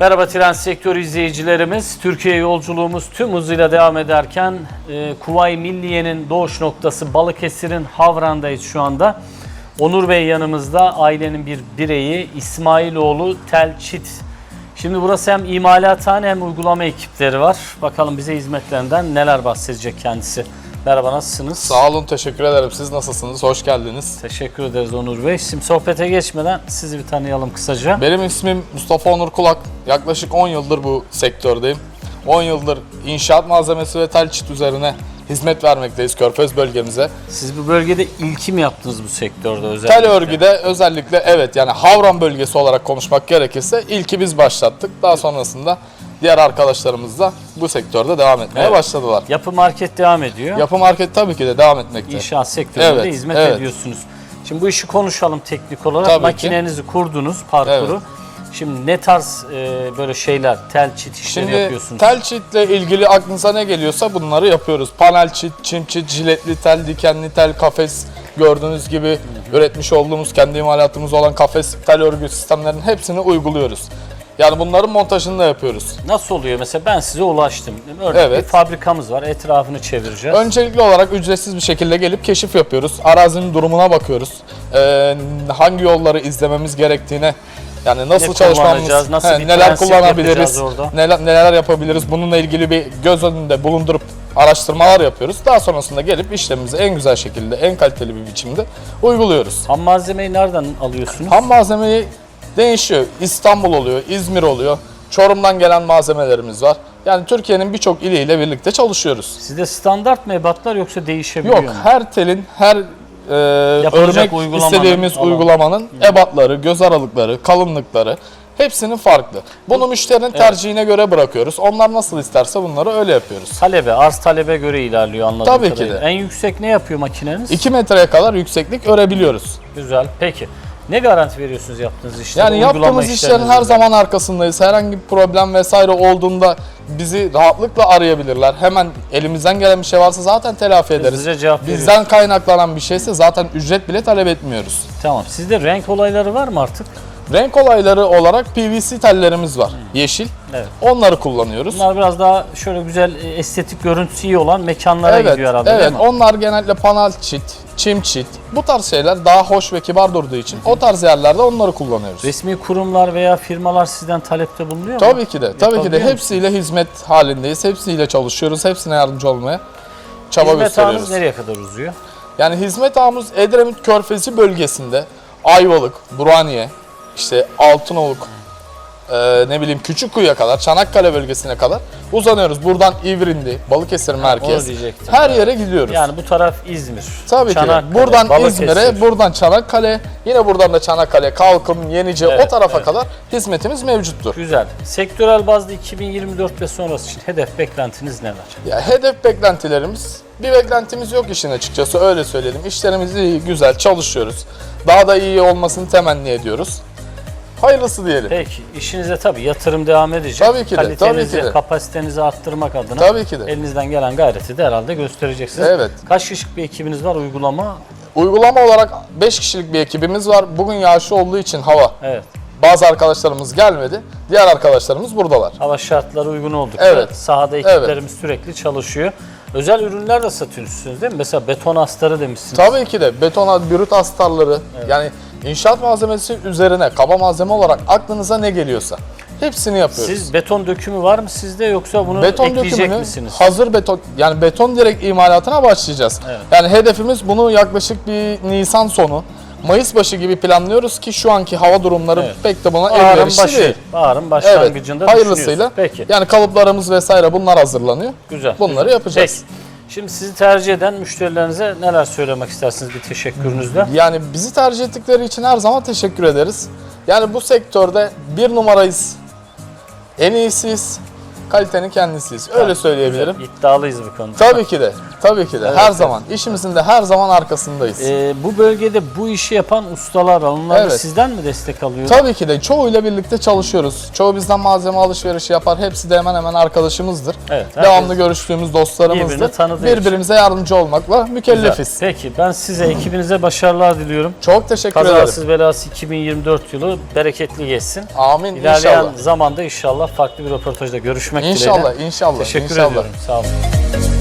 Merhaba Tren Sektörü izleyicilerimiz. Türkiye yolculuğumuz tüm hızıyla devam ederken e, Kuvay Milliye'nin doğuş noktası Balıkesir'in Havran'dayız şu anda. Onur Bey yanımızda ailenin bir bireyi İsmailoğlu Telçit. Şimdi burası hem imalathane hem uygulama ekipleri var. Bakalım bize hizmetlerinden neler bahsedecek kendisi. Merhaba nasılsınız? Sağ olun, teşekkür ederim. Siz nasılsınız? Hoş geldiniz. Teşekkür ederiz Onur Bey. Şimdi sohbete geçmeden sizi bir tanıyalım kısaca. Benim ismim Mustafa Onur Kulak. Yaklaşık 10 yıldır bu sektördeyim. 10 yıldır inşaat malzemesi ve tel çit üzerine hizmet vermekteyiz Körfez bölgemize. Siz bu bölgede ilki mi yaptınız bu sektörde özellikle? Tel örgüde özellikle evet yani Havran bölgesi olarak konuşmak gerekirse ilki biz başlattık. Daha sonrasında diğer arkadaşlarımız da bu sektörde devam etmeye Evet. başladılar. Yapı market devam ediyor. Yapı market tabii ki de devam etmekte. İnşaat sektöründe Evet, hizmet evet. ediyorsunuz. Şimdi bu işi konuşalım teknik olarak. Tabii ki. Makinenizi kurdunuz, parkuru. Evet. Şimdi ne tarz e, böyle şeyler, tel çit işleri Şimdi yapıyorsunuz? tel çitle ilgili aklınıza ne geliyorsa bunları yapıyoruz. Panel çit, çim çit, jiletli tel, dikenli tel, kafes gördüğünüz gibi üretmiş olduğumuz kendi imalatımız olan kafes tel örgü sistemlerinin hepsini uyguluyoruz. Yani bunların montajını da yapıyoruz. Nasıl oluyor? Mesela ben size ulaştım. Örnek Evet. bir fabrikamız var. Etrafını çevireceğiz. Öncelikli olarak ücretsiz bir şekilde gelip keşif yapıyoruz. Arazinin durumuna bakıyoruz. Ee, hangi yolları izlememiz gerektiğine yani nasıl Ne çalışmamız, kullanacağız, nasıl bir neler prensip kullanabiliriz, yapacağız orada? neler, neler yapabiliriz bununla ilgili bir göz önünde bulundurup araştırmalar yapıyoruz. Daha sonrasında gelip işlemimizi en güzel şekilde, en kaliteli bir biçimde uyguluyoruz. Ham malzemeyi nereden alıyorsunuz? Ham malzemeyi değişiyor. İstanbul oluyor, İzmir oluyor. Çorum'dan gelen malzemelerimiz var. Yani Türkiye'nin birçok iliyle birlikte çalışıyoruz. Sizde standart mı ebatlar yoksa değişebiliyor Yok mu? her telin, her e, örnek uygulamanın istediğimiz alanı. uygulamanın ebatları, göz aralıkları, kalınlıkları hepsinin farklı. Bunu müşterinin tercihine göre bırakıyoruz. Onlar nasıl isterse bunları öyle yapıyoruz. Talebe, arz talebe göre ilerliyor anladığım Tabii ki kadarıyla. de. En yüksek ne yapıyor makineniz? 2 metreye kadar yükseklik örebiliyoruz. Güzel. Peki. Ne garanti veriyorsunuz yaptığınız işlere? Yani yaptığımız işlerin her zaman arkasındayız. Herhangi bir problem vesaire olduğunda bizi rahatlıkla arayabilirler. Hemen elimizden gelen bir şey varsa zaten telafi ederiz. Hızlıca cevap Bizden kaynaklanan bir şeyse zaten ücret bile talep etmiyoruz. Tamam. Sizde renk olayları var mı artık? Renk olayları olarak PVC tellerimiz var. Yeşil. Evet. Onları kullanıyoruz. Bunlar biraz daha şöyle güzel e, estetik görüntüsü iyi olan mekanlara evet, gidiyor herhalde evet. Onlar genellikle panel çit, çim çit. Bu tarz şeyler daha hoş ve kibar durduğu için o tarz yerlerde onları kullanıyoruz. Resmi kurumlar veya firmalar sizden talepte bulunuyor mu? Tabii ki de. Tabii ki de hepsiyle hizmet halindeyiz. Hepsiyle çalışıyoruz. Hepsine yardımcı olmaya çaba Hizmet gösteriyoruz. ağınız nereye kadar uzuyor? Yani hizmet ağımız Edremit Körfezi bölgesinde Ayvalık, Burhaniye, işte Altınoluk, e, ne bileyim Küçükkuyu'ya kadar, Çanakkale bölgesine kadar uzanıyoruz. Buradan İvrindi, Balıkesir merkez, diyecektim. her yere gidiyoruz. Yani bu taraf İzmir. Tabii ki. Çanakkale, Buradan Balıkesir. İzmir'e, buradan Çanakkale, yine buradan da Çanakkale, Kalkım, Yenice Evet, o tarafa evet. kadar hizmetimiz mevcuttur. Güzel. Sektörel bazda 2024 ve sonrası için hedef beklentiniz neler? Ya hedef beklentilerimiz, bir beklentimiz yok işin açıkçası öyle söyleyelim. İşlerimiz iyi, güzel, çalışıyoruz. Daha da iyi olmasını temenni ediyoruz. Hayırlısı diyelim. Peki işinize tabii yatırım devam edecek. Tabii ki de, Kalitenizi, tabii ki de. kapasitenizi arttırmak adına Tabii ki de. elinizden gelen gayreti de herhalde göstereceksiniz. Evet. Kaç kişilik bir ekibiniz var uygulama? Uygulama olarak 5 kişilik bir ekibimiz var. Bugün yağışlı olduğu için hava. Evet. Bazı arkadaşlarımız gelmedi. Diğer arkadaşlarımız buradalar. Hava şartları uygun oldukça Evet. sahada ekiplerimiz sürekli çalışıyor. Özel ürünler de satıyorsunuz değil mi? Mesela beton astarı demişsiniz. Tabii ki de beton, brüt astarları yani inşaat malzemesi üzerine kaba malzeme olarak aklınıza ne geliyorsa hepsini yapıyoruz. Siz beton dökümü var mı sizde yoksa bunu beton ekleyecek misiniz? hazır beton yani beton direkt imalatına başlayacağız. Evet. Yani hedefimiz bunu yaklaşık bir Nisan sonu Mayıs başı gibi planlıyoruz ki şu anki hava durumları Evet. pek de buna Baharın elverişli başı, değil. baharın Evet. başlangıcında Hayırlısıyla. düşünüyorsunuz. Peki. Yani kalıplarımız vesaire bunlar hazırlanıyor. Güzel. Bunları güzel. yapacağız. Peki. Şimdi sizi tercih eden müşterilerinize neler söylemek istersiniz bir teşekkürünüzle? Yani bizi tercih ettikleri için her zaman teşekkür ederiz. Yani bu sektörde bir numarayız. En iyisiyiz. Kalitenin kendisiyiz. Öyle söyleyebilirim. İddialıyız bu konuda. Tabii ki de. Tabii ki de her zaman. işimizin de her zaman arkasındayız. Ee, bu bölgede bu işi yapan ustalar. Onlar Evet. sizden mi destek alıyor? Tabii ki de çoğuyla birlikte çalışıyoruz. Çoğu bizden malzeme alışverişi yapar. Hepsi de hemen hemen arkadaşımızımızdır. Evet, Devamlı görüştüğümüz dostlarımızdır. Birbirimize yardımcı olmakla Güzel. mükellefiz. Peki ben size ekibinize başarılar diliyorum. Çok teşekkür ederim. Kazasız belasız 2024 yılı bereketli geçsin. Amin İlerleyen inşallah. zamanda inşallah farklı bir röportajda görüşmek dileğiyle. İnşallah, inşallah. Teşekkür inşallah. ediyorum. Sağ olun.